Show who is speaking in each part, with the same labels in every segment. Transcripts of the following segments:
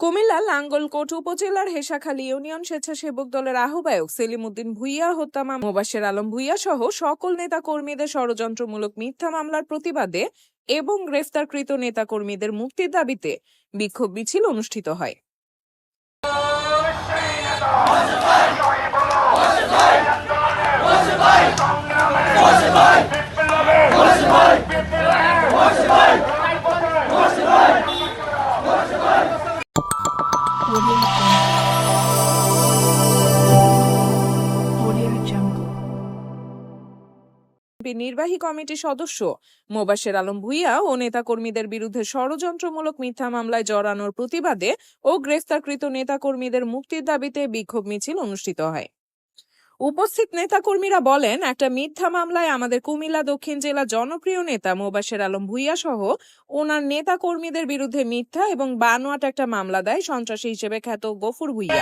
Speaker 1: কুমিল্লা লাঙ্গলকোট উপজেলার হেসাখালী ইউনিয়ন স্বেচ্ছাসেবক দলের আহ্বায়ক সেলিমুদ্দিন ভুইয়া, হত্যা মামলা মোবাশের আলম ভুইয়া সহ সকল নেতা কর্মীদের ষড়যন্ত্রমূলক মিথ্যা মামলার প্রতিবাদে এবং গ্রেফতারকৃত নেতা কর্মীদের মুক্তির দাবিতে বিক্ষোভ মিছিল অনুষ্ঠিত হয়। নির্বাহী কমিটির সদস্য মোবাশের আলম ভুইয়া ও নেতাকর্মীদের বিরুদ্ধে ষড়যন্ত্রমূলক মিথ্যা মামলায় জড়ানোর প্রতিবাদে ও গ্রেফতারকৃত নেতাকর্মীদের মুক্তির দাবিতে বিক্ষোভ মিছিল অনুষ্ঠিত হয়। উপস্থিত নেতাকর্মীরা বলেন, একটা মিথ্যা মামলায় আমাদের কুমিল্লা দক্ষিণ জেলা জনপ্রিয় নেতা মোবাশের আলম ভুইয়া সহ ওনার নেতা কর্মীদের বিরুদ্ধে মিথ্যা এবং বানোয়াট একটা মামলা দেয় সন্ত্রাসী হিসেবে খ্যাত গফুর ভুইয়া।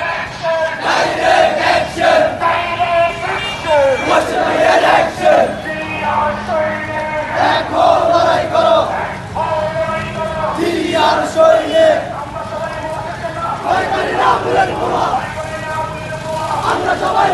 Speaker 2: আমরা সবাই